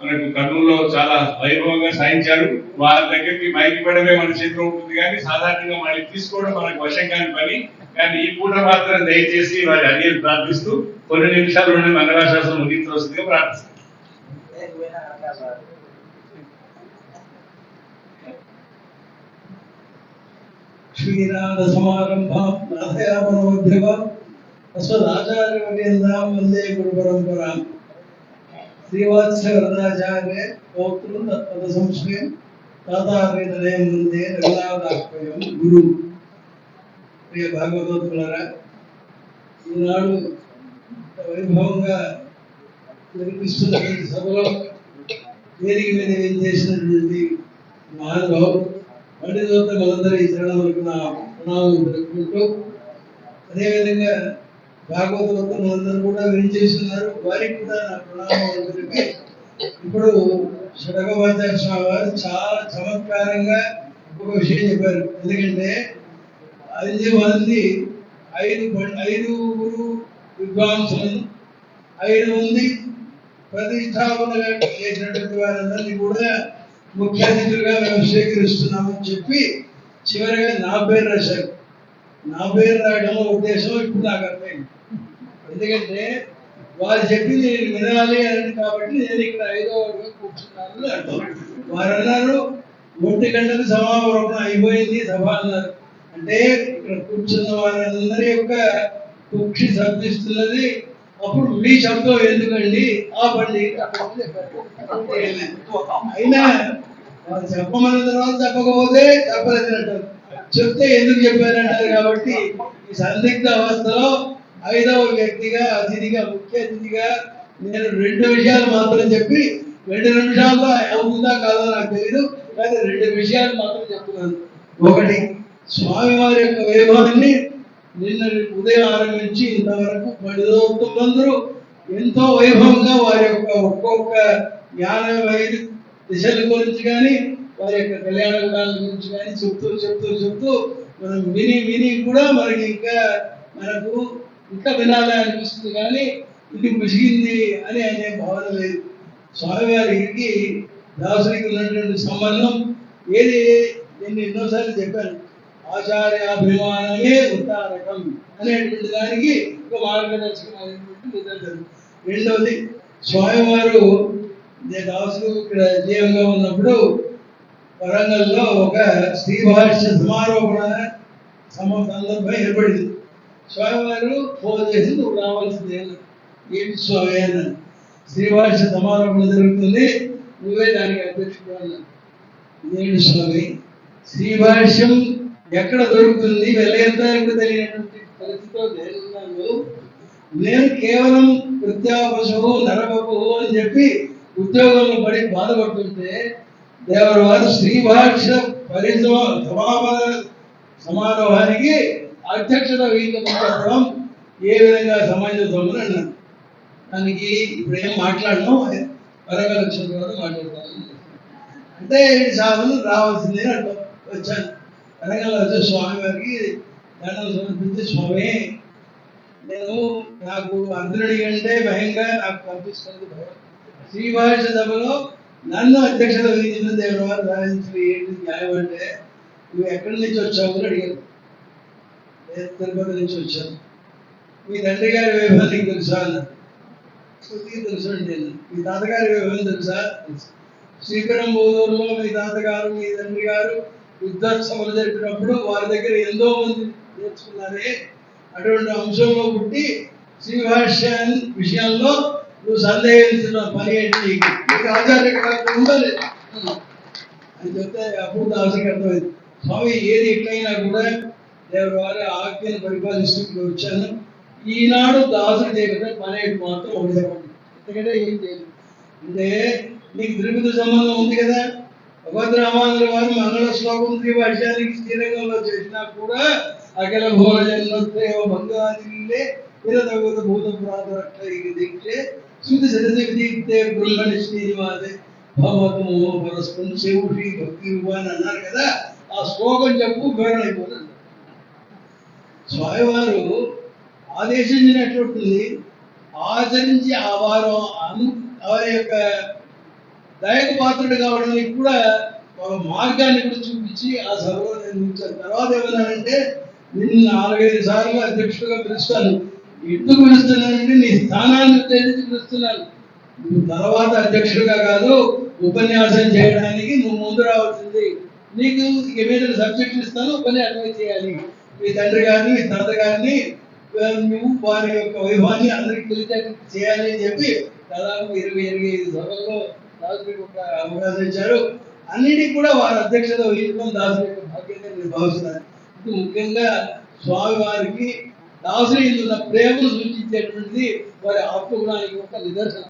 మనకు కర్నూలులో చాలా వైభవంగా సాధించారు. వాళ్ళ దగ్గరికి మైకి ఇవ్వడమే మన చేతిలో ఉంటుంది కానీ సాధారణంగా వాళ్ళని తీసుకోవడం మనకు వశం కాని పని. కానీ ఈ పూట మాత్రం దయచేసి వారి అడిగి ప్రార్థిస్తూ కొన్ని నిమిషాల్లోనే మంగళాశాసనం ముగించవలసిందిగా ప్రార్థిస్తాం. శ్రీనాథ సమారంభం నాథయామనోద్యమ అస్మదాచార్యవర్యందాం వందే గురు పరంపరా. శ్రీవాత్స వరదాచార్య తత్పద సంశయం తాతావేదనయం ముందే రఘునాథాశ్వయం గురు. ప్రియ ఈనాడు వైభవంగా జరిపిస్తున్న ఈ సభలో వేదిక మీద ఏం చేసినటువంటి మహానుభావుడు వాటి ఈ చరణం వరకు నా ప్రణామం తెలుపుకుంటూ అదేవిధంగా భాగవత అందరూ కూడా వినిచేస్తున్నారు. వారికి కూడా నా ప్రణామం ఇప్పుడు షడగోపాధ్యాయ స్వామి వారు చాలా చమత్కారంగా ఒక విషయం చెప్పారు. ఎందుకంటే అది మంది ఐదు ఐదుగురు విద్వాంసులను ఐదు మంది ప్రతిష్టాపనగా చేసినటువంటి వారందరినీ కూడా ముఖ్య అతిథులుగా మేము స్వీకరిస్తున్నామని చెప్పి చివరిగా నా పేరు రాశారు. నా పేరు రాయడం ఉద్దేశం ఇప్పుడు నాకు అర్థమైంది. ఎందుకంటే వారు చెప్పింది నేను వినాలి అని కాబట్టి నేను ఇక్కడ ఐదో అడుగు కూర్చున్నాను అని అర్థం. వారు అన్నారు ఒంటి గంటకు సమాపనం అయిపోయింది సభ అన్నారు. అంటే ఇక్కడ కూర్చున్న వారందరి యొక్క కుక్షి శబ్దిస్తున్నది అప్పుడు మీ శబ్దం ఎందుకండి? ఆ బండి అయినా వారు చెప్పమన్న తర్వాత చెప్పకపోతే చెప్పలేదంటారు. చెప్తే ఎందుకు చెప్పారంటారు కాబట్టి ఈ సందిగ్ధ అవస్థలో ఐదవ వ్యక్తిగా అతిథిగా ముఖ్య అతిథిగా నేను రెండు విషయాలు మాత్రం చెప్పి రెండు నిమిషాల్లో అవుతుందా కాదో నాకు తెలియదు కానీ రెండు విషయాలు మాత్రం చెప్తున్నాను. ఒకటి స్వామివారి యొక్క వైభవాన్ని నిన్న ఉదయం ఆరంభించి ఇంతవరకు పడిదోతులందరూ ఎంతో వైభవంగా వారి యొక్క ఒక్కొక్క జ్ఞాన వైద్య దిశల గురించి కానీ వారి యొక్క కళ్యాణ గుణాల గురించి కానీ చెప్తూ చెప్తూ చెప్తూ మనం విని విని కూడా మనకి ఇంకా మనకు ఇంకా వినాలి అనిపిస్తుంది కానీ ఇది ముసిగింది అని అనే భావన లేదు. స్వామివారికి దాసునికి ఉన్నటువంటి సంబంధం ఏది? నేను ఎన్నోసార్లు చెప్పాను. ఆచార్యాభిమానమే ఉత్తారకం అనేటువంటి దానికి ఒక మార్గదర్శకమైనటువంటి నిదర్శనం రెండవది స్వామివారు నేను ఇక్కడ జీవంగా ఉన్నప్పుడు వరంగల్లో ఒక శ్రీ భాష్య సమారోపణ సమ సందర్భం ఏర్పడింది. స్వామివారు ఫోన్ చేసి నువ్వు రావాల్సింది ఏంటి స్వామి? అన్నాను శ్రీ భాష్య సమారోపణ జరుగుతుంది. నువ్వే దానికి అధ్యక్షుడు అన్నాను ఏంటి స్వామి? శ్రీ భాష్యం ఎక్కడ దొరుకుతుంది? వెళ్ళేంతవరకు తెలియనటువంటి పరిస్థితిలో నేనున్నాను. నేను కేవలం వృత్యాపశువు నరబపు అని చెప్పి ఉద్యోగంలో పడి బాధపడుతుంటే దేవరు వారు శ్రీ భాష పరిశ్రమ సమారోహానికి అధ్యక్షత వహించడం ఏ విధంగా సమంజసం అన్నాను. దానికి ఇప్పుడు ఏం మాట్లాడను వరక వచ్చిన తర్వాత మాట్లాడతాను. అంటే ఈ రావాల్సిందే అంటాం వచ్చాను. వరంగల్ వచ్చే స్వామి వారికి దండం సమర్పించి స్వామి నేను నాకు అందరుడి కంటే భయంగా నాకు కనిపిస్తుంది భయం శ్రీభాష సభలో నన్ను అధ్యక్షత వహించిన దేవుడు వారు ఏంటి? న్యాయం అంటే నువ్వు ఎక్కడి నుంచి వచ్చావు అని నేను తిరుపతి నుంచి వచ్చాను. మీ తండ్రి గారి వైభవం నీకు తెలుసా అన్నారు. తెలుసు అండి నేను మీ తాతగారి వైభవం తెలుసా? తెలుసు. శ్రీపెరంబోధూరులో మీ తాతగారు మీ తండ్రి గారు యుద్ధోత్సవాలు జరిపినప్పుడు వారి దగ్గర ఎంతో మంది నేర్చుకున్నారే. అటువంటి అంశంలో పుట్టి శ్రీభాష్య విషయంలో నువ్వు సందేహించిన పని ఏంటి? నీకు ఆచార్య కాకుండా ఉండాలి అని చెప్తే అప్పుడు దాసుకి స్వామి ఏది ఎట్లయినా కూడా దేవుడు వారి ఆజ్ఞను పరిపాలిస్తూ ఇక్కడ వచ్చాను. ఈనాడు దాసుడు చేయకుండా పని మాత్రం ఉండేవాడు ఎందుకంటే ఏం చేయలేదు అంటే నీకు తిరుపతి సంబంధం ఉంది కదా? భగవద్ వారు మంగళ శ్లోకం త్రిభాష్యానికి శ్రీరంగంలో చేసినా కూడా అఖిల భోజన్మత్రేవ బంగాదిల్లే విరదగత భూత ప్రాతరక్ష ఇది శుద్ధి సరసి విదీప్తే బ్రహ్మణి శ్రీనివాసే. భగవతము పరస్పరం శివుషి భక్తి అని అన్నారు కదా ఆ శ్లోకం చెప్పు వివరణ అయిపోతుంది స్వామివారు ఆదేశించినట్లుంటుంది ఆచరించి ఆ వారు వారి యొక్క దయకు పాత్రుడు కావడానికి కూడా ఒక మార్గాన్ని కూడా చూపించి ఆ సభలో నిర్మించారు తర్వాత ఏమన్నానంటే నిన్ను నాలుగైదు సార్లు అధ్యక్షుడిగా పిలుస్తాను. ఎందుకు పిలుస్తున్నానంటే నీ స్థానాన్ని ఉద్దేశించి పిలుస్తున్నాను నువ్వు తర్వాత అధ్యక్షుడిగా కాదు ఉపన్యాసం చేయడానికి నువ్వు ముందు రావాల్సింది. నీకు ఏమైనా సబ్జెక్ట్ ఇస్తాను ఉపన్యాసం చేయాలి. మీ తండ్రి గారిని మీ తాత గారిని నువ్వు వారి యొక్క వైభవాన్ని అందరికి తెలిసేట్టు చేయాలి అని చెప్పి దాదాపు ఇరవై ఇరవై ఐదు సభల్లో దాసులకు ఒక అవకాశం ఇచ్చారు. అన్నిటికీ కూడా వారి అధ్యక్షత వహించడం దాసు యొక్క భాగ్యంగా నేను భావిస్తున్నాను. ముఖ్యంగా స్వామి వారికి ప్రేమను సూచించేటువంటిది వారి ఆత్మగుణానికి ఒక నిదర్శనం.